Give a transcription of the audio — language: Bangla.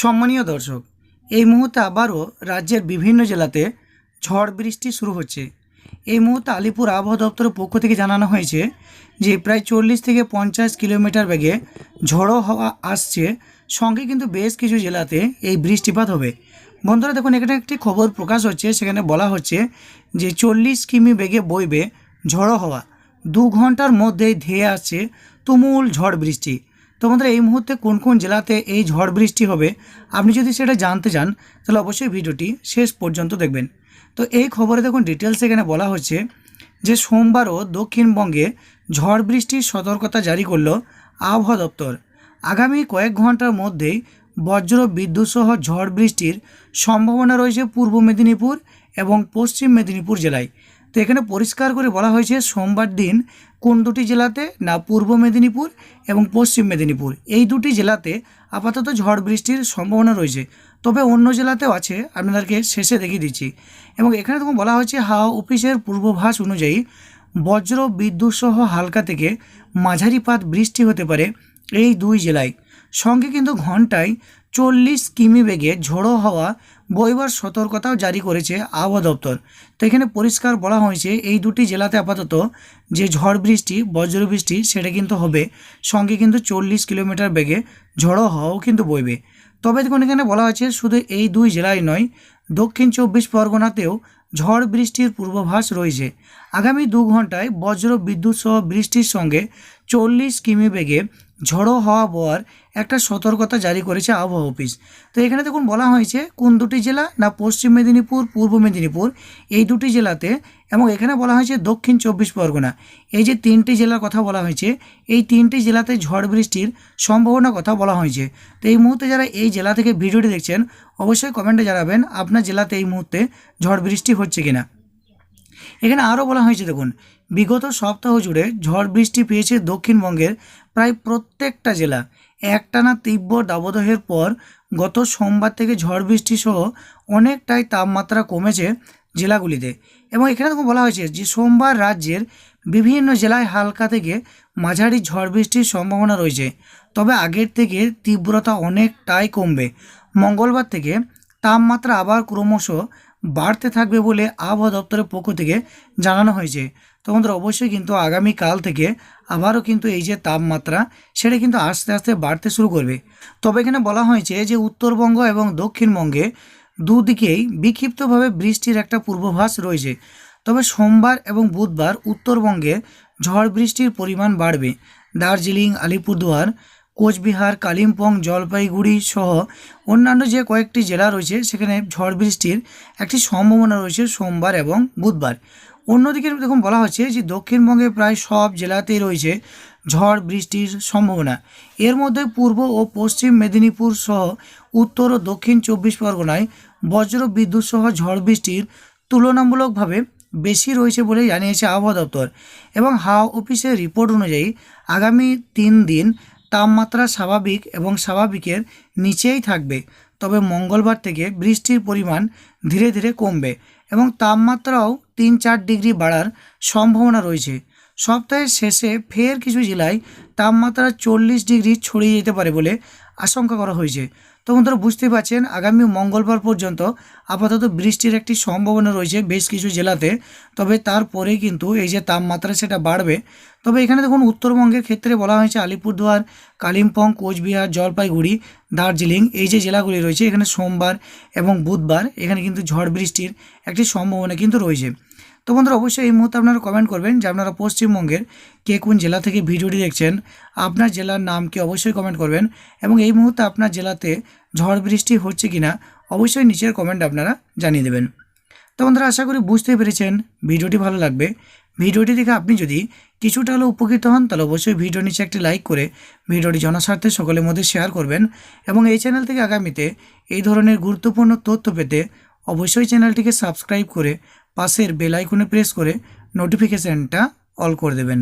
সম্মানীয় দর্শক, এই মুহূর্তে আবারও রাজ্যের বিভিন্ন জেলাতে ঝড় বৃষ্টি শুরু হচ্ছে। এই মুহূর্তে আলিপুর আবহাওয়া দপ্তরের পক্ষ থেকে জানানো হয়েছে যে, প্রায় চল্লিশ থেকে পঞ্চাশ কিলোমিটার বেগে ঝড়ো হাওয়া আসছে। সঙ্গে কিন্তু বেশ কিছু জেলাতে এই বৃষ্টিপাত হবে। বন্ধুরা, দেখুন, এখানে একটি খবর প্রকাশ হচ্ছে। সেখানে বলা হচ্ছে যে, চল্লিশ কিমি বেগে বইবে ঝড়ো হাওয়া। দু ঘণ্টার মধ্যেই ধেয়ে আসছে তুমুল ঝড় বৃষ্টি। তো বন্ধুরা এই মুহূর্তে কোন কোন জেলাতে এই ঝড় বৃষ্টি হবে, আপনি যদি সেটা জানতে চান, তাহলে অবশ্যই ভিডিওটি শেষ পর্যন্ত দেখবেন। তো এই খবরে দেখুন ডিটেলস এখানে বলা হচ্ছে যে সোমবারও দক্ষিণবঙ্গে ঝড় বৃষ্টির সতর্কতা জারি করল আবহাওয়া দপ্তর। আগামী কয়েক ঘণ্টার মধ্যেই বজ্র বিদ্যুৎ সহ ঝড় বৃষ্টির সম্ভাবনা রয়েছে পূর্ব মেদিনীপুর এবং পশ্চিম মেদিনীপুর জেলায়। তো এখানে পরিষ্কার করে বলা হয়েছে সোমবার দিন কোন দুটি জেলাতে না পূর্ব মেদিনীপুর এবং পশ্চিম মেদিনীপুর। এই দুটি জেলাতে আপাতত ঝড় বৃষ্টির সম্ভাবনা রয়েছে। তবে অন্য জেলাতেও আছে, আপনাদেরকে শেষে দেখিয়ে দিচ্ছি। এবং এখানে তখন বলা হয়েছে, হাওয়া অফিসের পূর্বাভাস অনুযায়ী বজ্র বিদ্যুৎ সহ হালকা থেকে মাঝারিপাত বৃষ্টি হতে পারে এই দুই জেলায়। সঙ্গে কিন্তু ঘন্টায় চল্লিশ কিমি বেগে ঝোড়ো হাওয়া বইবার সতর্কতাও জারি করেছে আবহাওয়া দপ্তর। তো এখানে পরিষ্কার বলা হয়েছে, এই দুটি জেলাতে আপাতত যে ঝড় বৃষ্টি, বজ্র বৃষ্টি, সেটা কিন্তু হবে। সঙ্গে কিন্তু চল্লিশ কিলোমিটার বেগে ঝড়ো হাওয়াও কিন্তু বইবে। তবে দেখুন, এখানে বলা হয়েছে, শুধু এই দুই জেলায় নয়, দক্ষিণ চব্বিশ পরগনাতেও ঝড় বৃষ্টির পূর্বাভাস রয়েছে। আগামী দু ঘন্টায় বজ্র বিদ্যুৎ সহ বৃষ্টির সঙ্গে চল্লিশ কিমি বেগে ঝড়ো হওয়া বওয়ার একটা সতর্কতা জারি করেছে আবহাওয়া অফিস। তো এখানে দেখুন বলা হয়েছে, কোন দুটি জেলা না পশ্চিম মেদিনীপুর, পূর্ব মেদিনীপুর, এই দুটি জেলাতে এবং এখানে বলা হয়েছে দক্ষিণ চব্বিশ পরগনা। এই যে তিনটি জেলার কথা বলা হয়েছে, এই তিনটি জেলাতে ঝড় বৃষ্টির সম্ভাবনার কথা বলা হয়েছে। তো এই মুহূর্তে যারা এই জেলা থেকে ভিডিওটি দেখছেন, অবশ্যই কমেন্টে জানাবেন, আপনার জেলাতে এই মুহূর্তে ঝড় বৃষ্টি হচ্ছে কিনা। এখানে আরও বলা হয়েছে, দেখুন, বিগত সপ্তাহ জুড়ে ঝড় বৃষ্টি পেয়েছে দক্ষিণবঙ্গের প্রায় প্রত্যেকটা জেলা। একটানা তীব্র দাবদাহের পর গত সোমবার থেকে ঝড় বৃষ্টি সহ অনেকটাই তাপমাত্রা কমেছে জেলাগুলিতে। এবং এখানে দেখুন বলা হয়েছে যে, সোমবার রাজ্যের বিভিন্ন জেলায় হালকা থেকে মাঝারি ঝড় বৃষ্টির সম্ভাবনা রয়েছে। তবে আগের থেকে তীব্রতা অনেকটাই কমবে। মঙ্গলবার থেকে তাপমাত্রা আবার ক্রমশ বাড়তে থাকবে বলে আবহাওয়া দপ্তরের পক্ষ থেকে জানানো হয়েছে। তো বন্ধুরা, অবশ্যই কিন্তু আগামীকাল থেকে আবারও কিন্তু এই যে তাপমাত্রা, সেটা কিন্তু আস্তে আস্তে বাড়তে শুরু করবে। তবে এখানে বলা হয়েছে যে উত্তরবঙ্গ এবং দক্ষিণবঙ্গে দুদিকেই বিক্ষিপ্তভাবে বৃষ্টির একটা পূর্বাভাস রয়েছে। তবে সোমবার এবং বুধবার উত্তরবঙ্গে ঝড় বৃষ্টির পরিমাণ বাড়বে। দার্জিলিং, আলিপুরদুয়ার কোচবিহার, কালিম্পং, জলপাইগুড়ি সহ অন্যান্য যে কয়েকটি জেলা রয়েছে, সেখানে ঝড় বৃষ্টির একটি সম্ভাবনা রয়েছে সোমবার এবং বুধবার। অন্যদিকে দেখুন, বলা হচ্ছে যে দক্ষিণবঙ্গে প্রায় সব জেলাতেই রয়েছে ঝড় বৃষ্টির সম্ভাবনা। এর মধ্যে পূর্ব ও পশ্চিম মেদিনীপুর সহ উত্তর ও দক্ষিণ চব্বিশ পরগনায় বজ্র বিদ্যুৎ সহ ঝড় বৃষ্টির তুলনামূলকভাবে বেশি রয়েছে বলে জানিয়েছে আবহাওয়া দপ্তর এবং হাওয়া অফিসের রিপোর্ট অনুযায়ী আগামী তিন দিন তাপমাত্রা স্বাভাবিক এবং স্বাভাবিকের নিচেই থাকবে। তবে মঙ্গলবার থেকে বৃষ্টির পরিমাণ ধীরে ধীরে কমবে এবং তাপমাত্রাও তিন চার ডিগ্রি বাড়ার সম্ভাবনা রয়েছে। সপ্তাহের শেষে ফের কিছু জেলায় তাপমাত্রা চল্লিশ ডিগ্রি ছড়িয়ে যেতে পারে বলে আশঙ্কা করা হয়েছে। তো বন্ধুরা বুঝতে পারছেন, আগামী মঙ্গলবার পর্যন্ত আপাতত বৃষ্টির একটি সম্ভাবনা রয়েছে বেশ কিছু জেলাতে। তবে তারপরে কিন্তু এই যে তাপমাত্রা সেটা বাড়বে। তবে এখানে দেখুন, উত্তরবঙ্গের ক্ষেত্রে বলা হয়েছে আলিপুরদুয়ার, কালিম্পং, কোচবিহার, জলপাইগুড়ি, দার্জিলিং এই যে জেলাগুলি রয়েছে, এখানে সোমবার এবং বুধবার এখানে কিন্তু ঝড় বৃষ্টির একটি সম্ভাবনা কিন্তু রয়েছে। তো বন্ধুরা, অবশ্যই এই মুহূর্তে আপনারা কমেন্ট করবেন যে আপনারা পশ্চিমবঙ্গের কে কোন জেলা থেকে ভিডিওটি দেখছেন, আপনার জেলার নাম কি অবশ্যই কমেন্ট করবেন এবং এই মুহূর্তে আপনার জেলাতে ঝড় বৃষ্টি হচ্ছে কিনা অবশ্যই নিচের কমেন্ট আপনারা জানিয়ে দেবেন। তো বন্ধুরা, আশা করি বুঝতে পেরেছেন, ভিডিওটি ভালো লাগবে। ভিডিওটি দেখে আপনি যদি কিছুটা হলেও উপকৃত হন, তাহলে অবশ্যই ভিডিও নিচে একটি লাইক করে ভিডিওটি জনস্বার্থে সকলের মধ্যে শেয়ার করবেন এবং এই চ্যানেল থেকে আগামীতে এই ধরনের গুরুত্বপূর্ণ তথ্য পেতে অবশ্যই চ্যানেলটিকে সাবস্ক্রাইব করে পাশের বেল আইকনে প্রেস করে নোটিফিকেশানটা অল করে দেবেন।